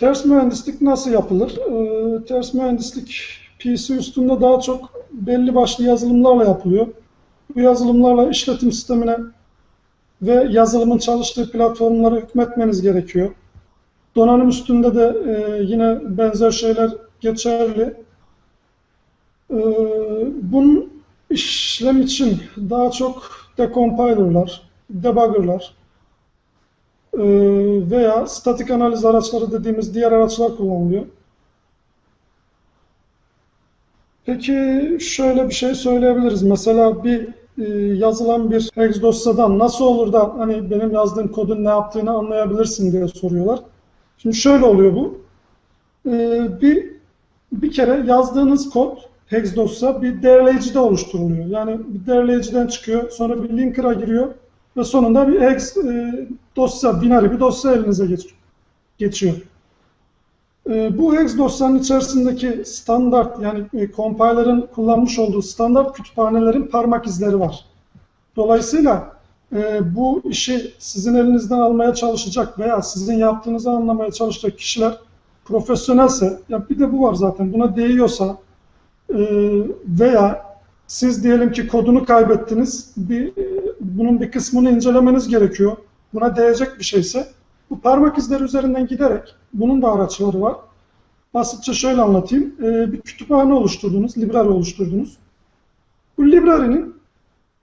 Ters mühendislik nasıl yapılır? Ee, ters mühendislik PC üstünde daha çok belli başlı yazılımlarla yapılıyor. Bu yazılımlarla işletim sistemine ve yazılımın çalıştığı platformlara hükmetmeniz gerekiyor. Donanım üstünde de e, yine benzer şeyler geçerli. E, bunun işlem için daha çok decompiler'lar, debugger'lar e, veya statik analiz araçları dediğimiz diğer araçlar kullanılıyor. Peki şöyle bir şey söyleyebiliriz. Mesela bir e, yazılan bir hex dosyadan nasıl olur da hani benim yazdığım kodun ne yaptığını anlayabilirsin diye soruyorlar. Şimdi şöyle oluyor bu. E, bir bir kere yazdığınız kod hex dosya bir derleyicide oluşturuluyor. Yani bir derleyiciden çıkıyor, sonra bir linker'a giriyor ve sonunda bir hex e, dosya, binary bir dosya elinize geçiyor. E, bu hex dosyanın içerisindeki standart yani e, compiler'ın kullanmış olduğu standart kütüphanelerin parmak izleri var. Dolayısıyla e, bu işi sizin elinizden almaya çalışacak veya sizin yaptığınızı anlamaya çalışacak kişiler profesyonelse, ya bir de bu var zaten, buna değiyorsa e, veya siz diyelim ki kodunu kaybettiniz, bir, bunun bir kısmını incelemeniz gerekiyor. Buna değecek bir şeyse bu parmak izleri üzerinden giderek, bunun da araçları var. Basitçe şöyle anlatayım. E, bir kütüphane oluşturdunuz, library oluşturdunuz. Bu library'nin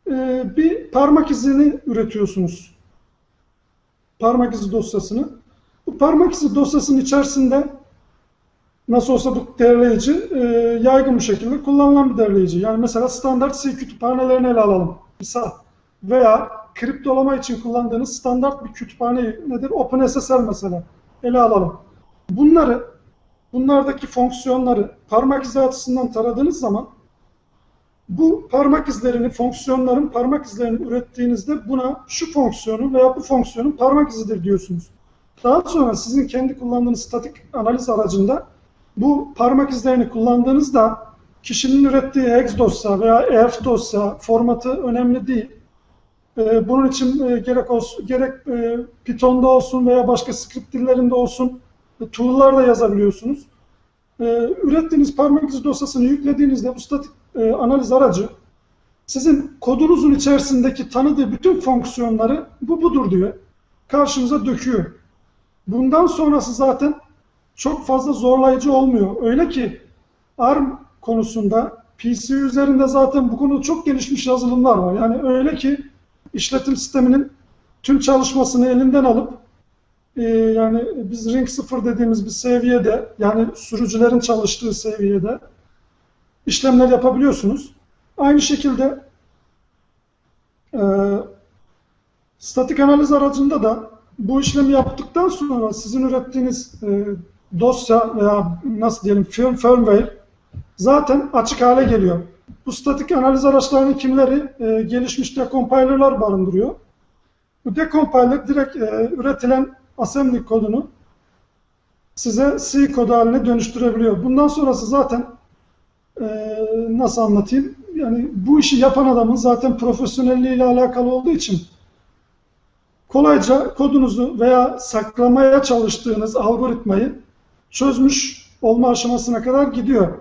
e, bir parmak izini üretiyorsunuz. Parmak izi dosyasını. Bu parmak izi dosyasının içerisinde nasıl olsa bu derleyici e, yaygın bir şekilde kullanılan bir derleyici. Yani mesela standart C kütüphanelerini ele alalım. Misal. Veya kriptolama için kullandığınız standart bir kütüphane nedir? OpenSSL mesela. Ele alalım. Bunları, bunlardaki fonksiyonları parmak izi açısından taradığınız zaman bu parmak izlerini, fonksiyonların parmak izlerini ürettiğinizde buna şu fonksiyonu veya bu fonksiyonun parmak izidir diyorsunuz. Daha sonra sizin kendi kullandığınız statik analiz aracında bu parmak izlerini kullandığınızda kişinin ürettiği hex dosya veya EF dosya formatı önemli değil. Ee, bunun için e, gerek olsun, gerek e, Python'da olsun veya başka script dillerinde olsun e, tool'lar da yazabiliyorsunuz. Ee, ürettiğiniz parmak izi dosyasını yüklediğinizde bu statik analiz aracı sizin kodunuzun içerisindeki tanıdığı bütün fonksiyonları bu budur diyor. Karşınıza döküyor. Bundan sonrası zaten çok fazla zorlayıcı olmuyor. Öyle ki ARM konusunda PC üzerinde zaten bu konuda çok gelişmiş yazılımlar var. Yani öyle ki işletim sisteminin tüm çalışmasını elinden alıp e, yani biz Ring 0 dediğimiz bir seviyede yani sürücülerin çalıştığı seviyede işlemler yapabiliyorsunuz. Aynı şekilde e, statik analiz aracında da bu işlemi yaptıktan sonra sizin ürettiğiniz e, dosya veya nasıl diyelim firm, firmware zaten açık hale geliyor. Bu statik analiz araçlarının kimleri e, gelişmiş decompiler'lar barındırıyor. Bu decompiler direkt e, üretilen assembly kodunu size C kodu haline dönüştürebiliyor. Bundan sonrası zaten e, nasıl anlatayım? Yani bu işi yapan adamın zaten profesyonelliğiyle alakalı olduğu için kolayca kodunuzu veya saklamaya çalıştığınız algoritmayı çözmüş olma aşamasına kadar gidiyor.